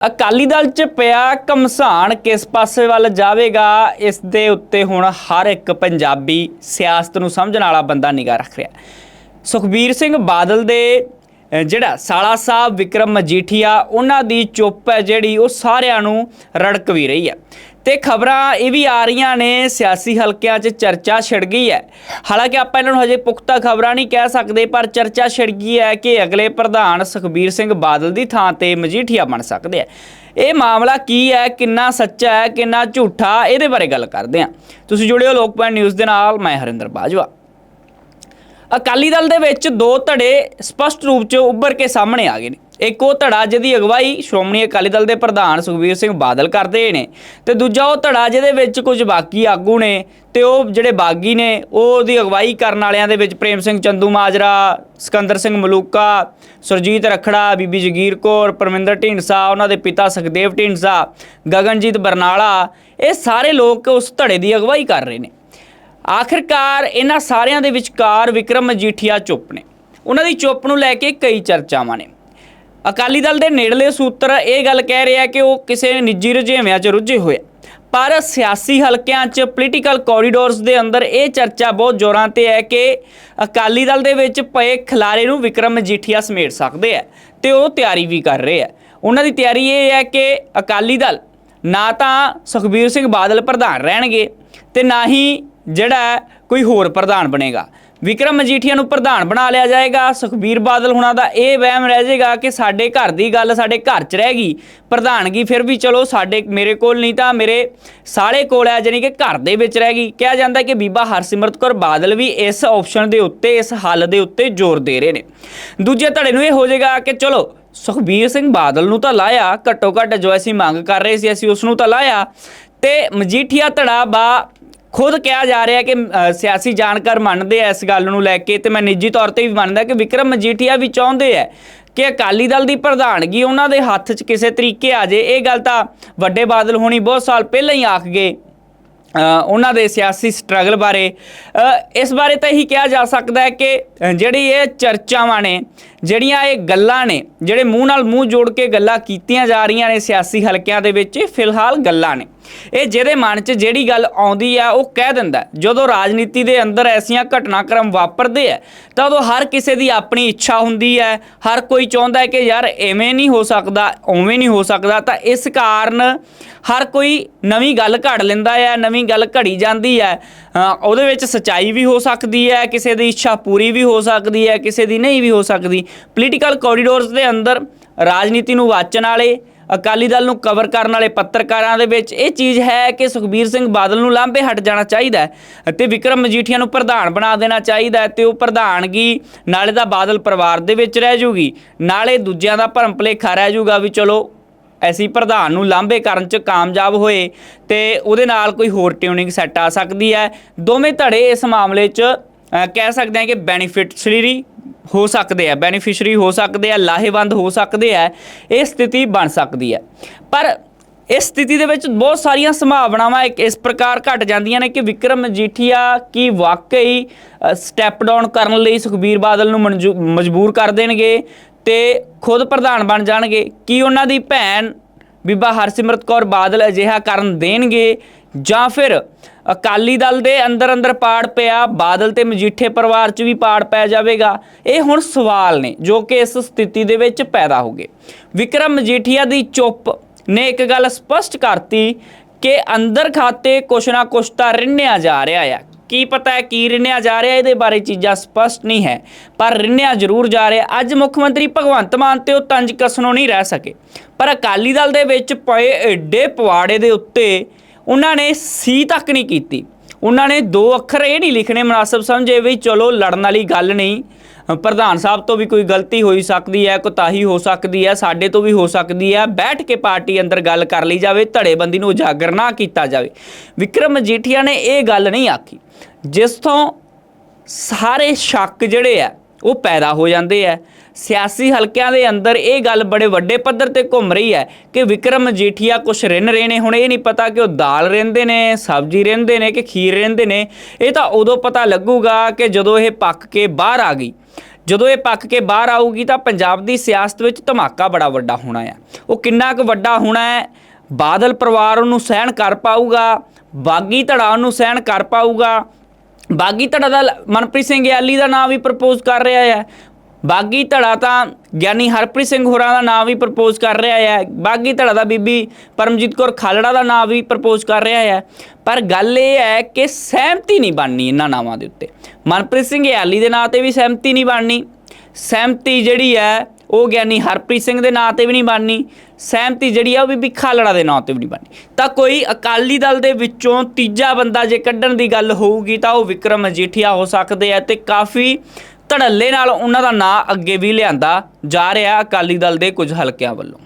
ਅਕਾਲੀ ਦਲ 'ਚ ਪਿਆ ਕਮਸਾਨ ਕਿਸ ਪਾਸੇ ਵੱਲ ਜਾਵੇਗਾ, ਇਸ ਦੇ ਉੱਤੇ ਹੁਣ ਹਰ ਇੱਕ ਪੰਜਾਬੀ ਸਿਆਸਤ ਨੂੰ ਸਮਝਣ ਵਾਲਾ ਬੰਦਾ ਨਿਗਾਹ ਰੱਖ ਰਿਹਾ ਸੁਖਬੀਰ ਸਿੰਘ ਬਾਦਲ ਦੇ ਜਿਹੜਾ ਸਾਲਾ ਸਾਹਿਬ ਵਿਕਰਮ ਮਜੀਠੀਆ, ਉਹਨਾਂ ਦੀ ਚੁੱਪ ਹੈ ਜਿਹੜੀ ਉਹ ਸਾਰਿਆਂ ਨੂੰ ਰੜਕ ਵੀ ਰਹੀ ਹੈ। ਤੇ ਖਬਰਾਂ ਇਹ ਵੀ ਆ ਰਹੀਆਂ ਨੇ, ਸਿਆਸੀ ਹਲਕਿਆਂ 'ਚ ਚਰਚਾ ਛਿੜ ਗਈ ਹੈ। ਹਾਲਾਂਕਿ ਆਪਾਂ ਇਹਨਾਂ ਨੂੰ ਹਜੇ ਪੁਖਤਾ ਖਬਰਾਂ ਨਹੀਂ ਕਹਿ ਸਕਦੇ, ਪਰ ਚਰਚਾ ਛਿੜ ਗਈ ਹੈ ਕਿ ਅਗਲੇ ਪ੍ਰਧਾਨ ਸੁਖਬੀਰ ਸਿੰਘ ਬਾਦਲ ਦੀ ਥਾਂ ਤੇ ਮਜੀਠੀਆ ਬਣ ਸਕਦੇ ਆ। ਇਹ ਮਾਮਲਾ ਕੀ ਹੈ, ਕਿੰਨਾ ਸੱਚਾ ਹੈ, ਕਿੰਨਾ ਝੂਠਾ, ਇਹਦੇ ਬਾਰੇ ਗੱਲ ਕਰਦੇ ਹਾਂ। ਤੁਸੀਂ ਜੁੜਿਓ ਲੋਕਪਾਲ ਨਿਊਜ਼ ਦੇ ਨਾਲ, ਮੈਂ ਹਰਿੰਦਰ ਬਾਜਵਾ। ਅਕਾਲੀ ਦਲ ਦੇ ਵਿੱਚ ਦੋ ਧੜੇ ਸਪਸ਼ਟ ਰੂਪ 'ਚ ਉੱਭਰ ਕੇ ਸਾਹਮਣੇ ਆ ਗਏ ਨੇ। ਇੱਕ ਉਹ ਧੜਾ ਜਿਹਦੀ ਅਗਵਾਈ ਸ਼੍ਰੋਮਣੀ ਅਕਾਲੀ ਦਲ ਦੇ ਪ੍ਰਧਾਨ ਸੁਖਬੀਰ ਸਿੰਘ ਬਾਦਲ ਕਰਦੇ ਨੇ ਤੇ ਦੂਜਾ ਉਹ ਧੜਾ ਜਿਹਦੇ ਵਿੱਚ ਕੁਝ ਬਾਕੀ ਆਗੂ ਨੇ ਤੇ ਉਹ ਜਿਹੜੇ ਬਾਗੀ ਨੇ, ਉਹ ਉਹਦੀ ਅਗਵਾਈ ਕਰਨ ਵਾਲਿਆਂ ਦੇ ਵਿੱਚ ਪ੍ਰੇਮ ਸਿੰਘ ਚੰਦੂ ਮਾਜਰਾ, ਸਿਕੰਦਰ ਸਿੰਘ ਮਲੂਕਾ, ਸੁਰਜੀਤ ਰਖੜਾ, ਬੀਬੀ ਜਗੀਰ ਕੌਰ, ਪਰਮਿੰਦਰ ਢੀਂਡਸਾ, ਉਹਨਾਂ ਦੇ ਪਿਤਾ ਸੁਖਦੇਵ ਢੀਂਡਸਾ, ਗਗਨਜੀਤ ਬਰਨਾਲਾ, ਇਹ ਸਾਰੇ ਲੋਕ ਉਸ ਧੜੇ ਦੀ ਅਗਵਾਈ ਕਰ ਰਹੇ ਨੇ। ਆਖਿਰਕਾਰ ਇਹਨਾਂ ਸਾਰਿਆਂ ਦੇ ਵਿਚਕਾਰ ਵਿਕਰਮ ਮਜੀਠੀਆ ਚੁੱਪ ਨੇ। ਉਹਨਾਂ ਦੀ ਚੁੱਪ ਨੂੰ ਲੈ ਕੇ ਕਈ ਚਰਚਾਵਾਂ ਨੇ। ਅਕਾਲੀ ਦਲ ਦੇ ਨੇੜਲੇ ਸੂਤਰ ਇਹ ਗੱਲ ਕਹਿ ਰਿਹਾ ਕਿ ਉਹ ਕਿਸੇ ਨਿੱਜੀ ਰੁਝੇਵਿਆਂ 'ਚ ਰੁੱਝੇ ਹੋਏ ਪਰ ਸਿਆਸੀ ਹਲਕਿਆਂ 'ਚ ਪੋਲੀਟੀਕਲ ਕੋਰੀਡੋਰਸ ਦੇ ਅੰਦਰ ਇਹ ਚਰਚਾ ਬਹੁਤ ਜ਼ੋਰਾਂ ਤੇ ਹੈ ਕਿ ਅਕਾਲੀ ਦਲ ਦੇ ਵਿੱਚ ਪਏ ਖਿਲਾਰੇ ਨੂੰ ਵਿਕਰਮ ਮਜੀਠੀਆ ਸਮੇਟ ਸਕਦੇ ਆ ਤੇ ਉਹ ਤਿਆਰੀ ਵੀ ਕਰ ਰਹੇ ਆ। ਉਹਨਾਂ ਦੀ ਤਿਆਰੀ ਇਹ ਹੈ ਕਿ ਅਕਾਲੀ ਦਲ ਨਾ ਤਾਂ ਸੁਖਬੀਰ ਸਿੰਘ ਬਾਦਲ ਪ੍ਰਧਾਨ ਰਹਿਣਗੇ ਤੇ ਨਾ ਹੀ ਜਿਹੜਾ ਕੋਈ ਹੋਰ ਪ੍ਰਧਾਨ ਬਣੇਗਾ। ਵਿਕਰਮ ਮਜੀਠੀਆ ਨੂੰ ਪ੍ਰਧਾਨ ਬਣਾ ਲਿਆ ਜਾਏਗਾ। ਸੁਖਬੀਰ ਬਾਦਲ ਹੁਣਾਂ ਦਾ ਇਹ ਵਹਿਮ ਰਹਿ ਜਾਏਗਾ ਕਿ ਸਾਡੇ ਘਰ ਦੀ ਗੱਲ ਸਾਡੇ ਘਰ 'ਚ ਰਹਿ ਗਈ। ਪ੍ਰਧਾਨਗੀ ਫਿਰ ਵੀ ਚਲੋ ਸਾਡੇ ਮੇਰੇ ਕੋਲ ਨਹੀਂ ਤਾਂ ਮੇਰੇ ਸਾਲੇ ਕੋਲ ਹੈ ਜਾਨੀ ਕਿ ਘਰ ਦੇ ਵਿੱਚ ਰਹਿ ਗਈ। ਕਿਹਾ ਜਾਂਦਾ ਕਿ ਬੀਬਾ ਹਰਸਿਮਰਤ ਕੌਰ ਬਾਦਲ ਵੀ ਇਸ ਆਪਸ਼ਨ ਦੇ ਉੱਤੇ, ਇਸ ਹੱਲ ਦੇ ਉੱਤੇ ਜ਼ੋਰ ਦੇ ਰਹੇ ਨੇ। ਦੂਜੇ ਧੜੇ ਨੂੰ ਇਹ ਹੋ ਜਾਏਗਾ ਕਿ ਚਲੋ ਸੁਖਬੀਰ ਸਿੰਘ ਬਾਦਲ ਨੂੰ ਤਾਂ ਲਾਇਆ, ਘੱਟੋ ਘੱਟ ਜੋ ਅਸੀਂ ਮੰਗ ਕਰ ਰਹੇ ਸੀ, ਅਸੀਂ ਉਸ ਨੂੰ ਤਾਂ ਲਾਇਆ। ਤੇ ਮਜੀਠੀਆ ਧੜਾ ਬਾ ਖੁਦ ਕਿਹਾ ਜਾ ਰਿਹਾ ਕਿ ਸਿਆਸੀ ਜਾਣਕਾਰ ਮੰਨਦੇ ਆ ਇਸ ਗੱਲ ਨੂੰ ਲੈ ਕੇ ਤੇ ਮੈਂ ਨਿੱਜੀ ਤੌਰ ਤੇ ਵੀ ਮੰਨਦਾ ਕਿ ਵਿਕਰਮ ਮਜੀਠੀਆ ਵੀ ਚਾਹੁੰਦੇ ਆ ਕਿ ਅਕਾਲੀ ਦਲ ਦੀ ਪ੍ਰਧਾਨਗੀ ਉਹਨਾਂ ਦੇ ਹੱਥ 'ਚ ਕਿਸੇ ਤਰੀਕੇ ਆ ਜੇ। ਇਹ ਗੱਲ ਤਾਂ ਵੱਡੇ ਬਾਦਲ ਹੋਣੀ ਬਹੁਤ ਸਾਲ ਪਹਿਲਾਂ ਹੀ ਆਖ ਗਏ ਉਹਨਾਂ ਦੇ ਸਿਆਸੀ ਸਟਰਗਲ ਬਾਰੇ। ਇਸ ਬਾਰੇ ਤਾਂ ਇਹੀ ਕਿਹਾ ਜਾ ਸਕਦਾ ਹੈ ਕਿ ਜਿਹੜੀ ਇਹ ਚਰਚਾਵਾਂ ਨੇ, ਜਿਹੜੀਆਂ ਇਹ ਗੱਲਾਂ ਨੇ, ਜਿਹੜੇ ਮੂੰਹ ਨਾਲ ਮੂੰਹ ਜੋੜ ਕੇ ਗੱਲਾਂ ਕੀਤੀਆਂ ਜਾ ਰਹੀਆਂ ਨੇ ਸਿਆਸੀ ਹਲਕਿਆਂ ਦੇ ਵਿੱਚ ਫਿਲਹਾਲ ਗੱਲਾਂ ਨੇ। ਇਹ ਜਿਹਦੇ ਮਨ 'ਚ ਜਿਹੜੀ ਗੱਲ ਆਉਂਦੀ ਆ, ਉਹ ਕਹਿ ਦਿੰਦਾ ਜਦੋਂ ਰਾਜਨੀਤੀ ਦੇ ਅੰਦਰ ਐਸੀਆਂ ਘਟਨਾਕ੍ਰਮ ਵਾਪਰਦੇ ਆ ਤਾਂ ਉਦੋਂ ਹਰ ਕਿਸੇ ਦੀ ਆਪਣੀ ਇੱਛਾ ਹੁੰਦੀ ਹੈ ਹਰ ਕੋਈ ਚਾਹੁੰਦਾ ਹੈ ਕਿ ਯਾਰ ਐਵੇਂ ਨਹੀਂ ਹੋ ਸਕਦਾ, ਉਵੇਂ ਨਹੀਂ ਹੋ ਸਕਦਾ, ਤਾਂ ਇਸ ਕਾਰਨ ਹਰ ਕੋਈ ਨਵੀਂ ਗੱਲ ਘੜ ਲੈਂਦਾ ਹੈ ਨਵੀਂ ਗੱਲ ਘੜੀ ਜਾਂਦੀ ਹੈ ਉਹਦੇ ਵਿੱਚ ਸਚਾਈ ਵੀ ਹੋ ਸਕਦੀ ਹੈ ਕਿਸੇ ਦੀ ਇੱਛਾ ਪੂਰੀ ਵੀ ਹੋ ਸਕਦੀ ਹੈ ਕਿਸੇ ਦੀ ਨਹੀਂ ਵੀ ਹੋ ਸਕਦੀ। ਪੋਲੀਟੀਕਲ ਕੋਰੀਡੋਰਸ ਦੇ ਅੰਦਰ ਰਾਜਨੀਤੀ ਨੂੰ ਵਾਚਣ ਵਾਲੇ ਅਕਾਲੀ ਦਲ ਨੂੰ ਕਵਰ ਕਰਨ ਵਾਲੇ ਪੱਤਰਕਾਰਾਂ ਦੇ ਵਿੱਚ ਇਹ ਚੀਜ਼ ਹੈ ਕਿ ਸੁਖਬੀਰ ਸਿੰਘ ਬਾਦਲ ਨੂੰ ਲਾਂਭੇ ਹਟ ਜਾਣਾ ਚਾਹੀਦਾ ਹੈ ਅਤੇ ਵਿਕਰਮ ਮਜੀਠੀਆ ਨੂੰ ਪ੍ਰਧਾਨ ਬਣਾ ਦੇਣਾ ਚਾਹੀਦਾ ਹੈ ਤੇ ਉਹ ਪ੍ਰਧਾਨਗੀ ਨਾਲੇ ਦਾ ਬਾਦਲ ਪਰਿਵਾਰ ਦੇ ਵਿੱਚ ਰਹਿ ਜੂਗੀ, ਨਾਲੇ ਦੂਜਿਆਂ ਦਾ ਭਰਮ ਭੁਲੇਖਾ ਰਹਿ ਜੂਗਾ ਵੀ ਚਲੋ ਐਸੀ ਪ੍ਰਧਾਨ ਨੂੰ ਲਾਂਭੇ ਕਰਨ ਚ ਕਾਮਯਾਬ ਹੋਏ ਤੇ ਉਹਦੇ ਨਾਲ ਕੋਈ ਹੋਰ ਟਿਊਨਿੰਗ ਸੈੱਟ ਆ ਸਕਦੀ ਹੈ। ਦੋਵੇਂ ਧੜੇ ਇਸ ਮਾਮਲੇ 'ਚ ਕਹਿ ਸਕਦੇ ਹਾਂ ਕਿ ਬੈਨੀਫਿਟਰੀ ਹੋ ਸਕਦੇ ਆ ਬੈਨੀਫੀਸ਼ਰੀ ਹੋ ਸਕਦੇ ਆ, ਲਾਹੇਵੰਦ ਹੋ ਸਕਦੇ ਆ, ਇਹ ਸਥਿਤੀ ਬਣ ਸਕਦੀ ਹੈ ਪਰ ਇਸ ਸਥਿਤੀ ਦੇ ਵਿੱਚ ਬਹੁਤ ਸਾਰੀਆਂ ਸੰਭਾਵਨਾਵਾਂ ਇੱਕ ਇਸ ਪ੍ਰਕਾਰ ਘਟ ਜਾਂਦੀਆਂ ਨੇ ਕਿ ਵਿਕਰਮ ਮਜੀਠੀਆ ਕੀ ਵਾਕਈ ਸਟੈਪ ਡਾਊਨ ਕਰਨ ਲਈ ਸੁਖਬੀਰ ਬਾਦਲ ਨੂੰ ਮਨਜੂ- ਮਜਬੂਰ ਕਰ ਦੇਣਗੇ ਤੇ ਖੁਦ ਪ੍ਰਧਾਨ ਬਣ ਜਾਣਗੇ। ਕੀ ਉਹਨਾਂ ਦੀ ਭੈਣ ਬੀਬਾ ਹਰਸਿਮਰਤ ਕੌਰ ਬਾਦਲ ਅਜਿਹਾ ਕਰਨ ਦੇਣਗੇ? ਜਾਂ ਫਿਰ ਅਕਾਲੀ ਦਲ ਦੇ ਅੰਦਰ ਅੰਦਰ ਪਾੜ ਪਿਆ, ਬਾਦਲ ਤੇ ਮਜੀਠੇ ਪਰਿਵਾਰ 'ਚ ਵੀ ਪਾੜ ਪੈ ਜਾਵੇਗਾ। ਇਹ ਹੁਣ ਸਵਾਲ ਨੇ, ਜੋ ਕਿ ਇਸ ਸਥਿਤੀ ਦੇ ਵਿੱਚ ਪੈਦਾ ਹੋ ਗਏ। ਵਿਕਰਮ ਮਜੀਠੀਆ ਦੀ ਚੁੱਪ ਨੇ ਇੱਕ ਗੱਲ ਸਪਸ਼ਟ ਕਰਤੀ ਕਿ ਅੰਦਰ ਖਾਤੇ ਕੁਛ ਨਾ ਕੁਛ ਤਾਂ ਰਿੰਨਿਆ ਜਾ ਰਿਹਾ ਆ। ਕੀ ਪਤਾ ਹੈ ਕੀ ਰਿੰਨਿਆ ਜਾ ਰਿਹਾ, ਇਹਦੇ ਬਾਰੇ ਚੀਜ਼ਾਂ ਸਪਸ਼ਟ ਨਹੀਂ ਹੈ, ਪਰ ਰਿੰਨਿਆ ਜ਼ਰੂਰ ਜਾ ਰਿਹਾ। ਅੱਜ ਮੁੱਖ ਮੰਤਰੀ ਭਗਵੰਤ ਮਾਨ ਤੇ ਉਹ ਤੰਜ ਕਸਣੋਂ ਨਹੀਂ ਰਹਿ ਸਕੇ। ਪਰ ਅਕਾਲੀ ਦਲ ਦੇ ਵਿੱਚ ਪਏ ਐਡੇ ਪਵਾੜੇ ਦੇ ਉੱਤੇ ਉਹਨਾਂ ਨੇ ਸੀ ਤੱਕ ਨਹੀਂ ਕੀਤੀ। ਉਹਨਾਂ ਨੇ ਦੋ ਅੱਖਰ ਇਹ ਨਹੀਂ ਲਿਖਣੇ ਮناسب ਸਮਝੇ ਵੀ ਚਲੋ ਲੜਨ ਵਾਲੀ ਗੱਲ ਨਹੀਂ। ਪ੍ਰਧਾਨ ਸਾਹਿਬ ਤੋਂ ਵੀ ਕੋਈ ਗਲਤੀ ਹੋਈ ਸਕਦੀ ਹੈ ਕੋਤਾਹੀ ਹੋ ਸਕਦੀ ਹੈ, ਸਾਡੇ ਤੋਂ ਵੀ ਹੋ ਸਕਦੀ ਹੈ। ਬੈਠ ਕੇ ਪਾਰਟੀ ਅੰਦਰ ਗੱਲ ਕਰ ਲਈ ਜਾਵੇ, ਧੜੇਬੰਦੀ ਨੂੰ ਉਜਾਗਰ ਨਾ ਕੀਤਾ ਜਾਵੇ। ਵਿਕਰਮ ਮਜੀਠੀਆ ਨੇ ਇਹ ਗੱਲ ਨਹੀਂ ਆਖੀ। ਜਿਸ ਤੋਂ ਸਾਰੇ ਸ਼ੱਕ ਜਿਹੜੇ ਆ ਉਹ ਪੈਦਾ ਹੋ ਜਾਂਦੇ ਆ ਸਿਆਸੀ ਹਲਕਿਆਂ ਦੇ ਅੰਦਰ ਇਹ ਗੱਲ ਬੜੇ ਵੱਡੇ ਪੱਧਰ ਤੇ ਘੁੰਮ ਰਹੀ ਹੈ ਕਿ ਵਿਕਰਮ ਮਜੀਠੀਆ ਕੁਛ ਰਿੰਨ ਰਹੇ ਨੇ। ਹੁਣ ਇਹ ਨਹੀਂ ਪਤਾ ਕਿ ਉਹ ਦਾਲ ਰਹਿੰਦੇ ਨੇ, ਸਬਜ਼ੀ ਰਹਿੰਦੇ ਨੇ ਕਿ ਖੀਰ ਰਹਿੰਦੇ ਨੇ। ਇਹ ਤਾਂ ਉਦੋਂ ਪਤਾ ਲੱਗੂਗਾ ਕਿ ਜਦੋਂ ਇਹ ਪੱਕ ਕੇ ਬਾਹਰ ਆ ਗਈ। ਜਦੋਂ ਇਹ ਪੱਕ ਕੇ ਬਾਹਰ ਆਊਗੀ ਤਾਂ ਪੰਜਾਬ ਦੀ ਸਿਆਸਤ ਵਿੱਚ ਧਮਾਕਾ ਬੜਾ ਵੱਡਾ ਹੋਣਾ ਹੈ ਉਹ ਕਿੰਨਾ ਕੁ ਵੱਡਾ ਹੋਣਾ ਹੈ ਬਾਦਲ ਪਰਿਵਾਰ ਉਹਨੂੰ ਸਹਿਣ ਕਰ ਪਾਊਗਾ, ਬਾਗੀ ਧੜਾ ਉਹਨੂੰ ਸਹਿਣ ਕਰ ਪਾਊਗਾ ਬਾਗੀ ਧੜਾ ਦਾ ਲ- ਮਨਪ੍ਰੀਤ ਸਿੰਘ ਯਾਲੀ ਦਾ ਨਾਮ ਵੀ ਪ੍ਰਪੋਜ਼ ਕਰ ਰਿਹਾ ਹੈ। ਬਾਗੀ ਧੜਾ ਤਾਂ ਗਿਆਨੀ ਹਰਪ੍ਰੀਤ ਸਿੰਘ ਹੋਰਾਂ ਦਾ ਨਾਮ ਵੀ ਪ੍ਰਪੋਜ਼ ਕਰ ਰਿਹਾ ਹੈ। ਬਾਗੀ ਧੜਾ ਦਾ ਬੀਬੀ ਪਰਮਜੀਤ ਕੌਰ ਖਾਲੜਾ ਦਾ ਨਾਮ ਵੀ ਪ੍ਰਪੋਜ਼ ਕਰ ਰਿਹਾ ਹੈ। ਪਰ ਗੱਲ ਇਹ ਹੈ ਕਿ ਸਹਿਮਤੀ ਨਹੀਂ ਬਣਨੀ ਇਹਨਾਂ ਨਾਵਾਂ ਦੇ ਉੱਤੇ। ਮਨਪ੍ਰੀਤ ਸਿੰਘ ਯਾਲੀ ਦੇ ਨਾਂ ਤੇ ਵੀ ਸਹਿਮਤੀ ਨਹੀਂ ਬਣਨੀ। ਸਹਿਮਤੀ ਜਿਹੜੀ ਹੈ ਉਹ ਗਿਆਨੀ ਹਰਪ੍ਰੀਤ ਸਿੰਘ ਦੇ ਨਾਂ ਤੇ ਵੀ ਨਹੀਂ ਬਣਨੀ, ਸਹਿਮਤੀ ਜਿਹੜੀ ਆ ਉਹ ਵੀ ਬੀਬੀ ਲੜਾ ਦੇ ਨਾਂ ਤੇ ਵੀ ਨਹੀਂ ਬਣਨੀ। ਤਾਂ ਕੋਈ ਅਕਾਲੀ ਦਲ ਦੇ ਵਿੱਚੋਂ ਤੀਜਾ ਬੰਦਾ ਜੇ ਕੱਢਣ ਦੀ ਗੱਲ ਹੋਊਗੀ ਤਾਂ ਉਹ ਵਿਕਰਮ ਮਜੀਠੀਆ ਹੋ ਸਕਦੇ ਆ ਤੇ ਕਾਫੀ ਧੜੱਲੇ ਨਾਲ ਉਹਨਾਂ ਦਾ ਨਾਂ ਅੱਗੇ ਵੀ ਲਿਆਂਦਾ ਜਾ ਰਿਹਾ ਅਕਾਲੀ ਦਲ ਦੇ ਕੁਝ ਹਲਕਿਆਂ ਵੱਲੋਂ।